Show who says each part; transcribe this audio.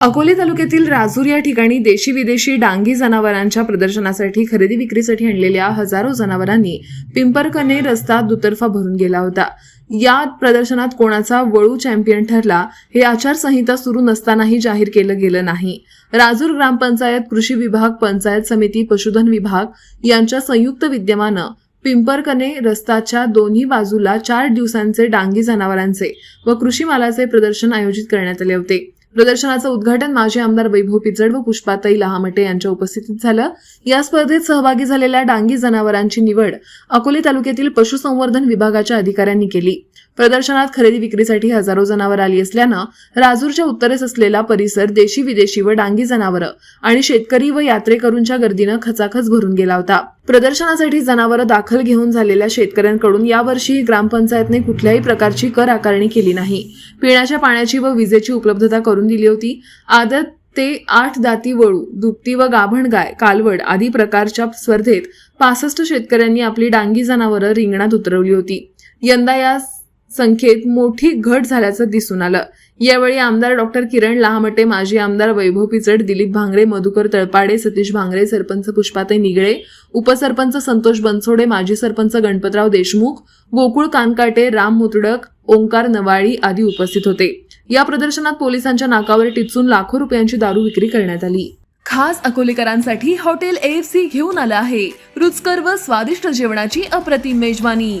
Speaker 1: अकोले तालुक्यातील राजूर या ठिकाणी देशी विदेशी डांगी जनावरांच्या प्रदर्शनासाठी खरेदी विक्रीसाठी आणलेल्या हजारो जनावरांनी पिंपरकने रस्ता दुतर्फा भरून गेला होता. या प्रदर्शनात कोणाचा वळू चॅम्पियन ठरला हे आचारसंहिता सुरू नसतानाही जाहीर केलं गेलं नाही. राजूर ग्रामपंचायत कृषी विभाग पंचायत समिती पशुधन विभाग यांच्या संयुक्त विद्यमानं पिंपरकने रस्ताच्या दोन्ही बाजूला चार दिवसांचे डांगी जनावरांचे व कृषी मालाचे प्रदर्शन आयोजित करण्यात आले होते. प्रदर्शनाचं उद्घाटन माजी आमदार वैभव पिचड व पुष्पाताई लहामटे यांच्या उपस्थितीत झालं. या स्पर्धेत सहभागी झालेल्या डांगी जनावरांची निवड अकोले तालुक्यातील पशुसंवर्धन विभागाच्या अधिकाऱ्यांनी केली. प्रदर्शनात खरेदी विक्रीसाठी हजारो जनावर आली असल्यानं राजूरच्या उत्तरेस असलेला परिसर देशी विदेशी व डांगी जनावरं आणि शेतकरी व यात्रेकरूंच्या गर्दीनं खचाखच भरून गेला होता. प्रदर्शनासाठी जनावरं दाखल घेऊन झालेल्या शेतकऱ्यांकडून यावर्षी ग्रामपंचायतने कुठल्याही प्रकारची कर आकारणी केली नाही. पिण्याच्या पाण्याची व विजेची उपलब्धता करून दिली होती. आदत ते आठ दाती वळू दुपटी व गाभण गाय कालवड आदी प्रकारच्या स्पर्धेत पासष्ट शेतकऱ्यांनी आपली डांगी जनावरं रिंगणात उतरवली होती. यंदा या संख्येत मोठी घट झाल्याचं दिसून आलं. यावेळी आमदार डॉक्टर किरण लहामटे माजी आमदार वैभव पिचड दिलीप भांगरे मधुकर तळपाडे सतीश भांगरे सरपंच पुष्पाते निगळे उपसरपंच संतोष बनसोडे माजी सरपंच गणपतराव देशमुख गोकुळ कानकाटे राम मुतडक ओंकार नवाळी आदी उपस्थित होते. या प्रदर्शनात पोलिसांच्या नाकावर टिचून लाखो रुपयांची दारू विक्री करण्यात आली. खास अकोलेकरांसाठी हॉटेल एएफसी घेऊन आलं आहे. रुचकर व स्वादिष्ट जेवणाची अप्रतिम मेजवानी.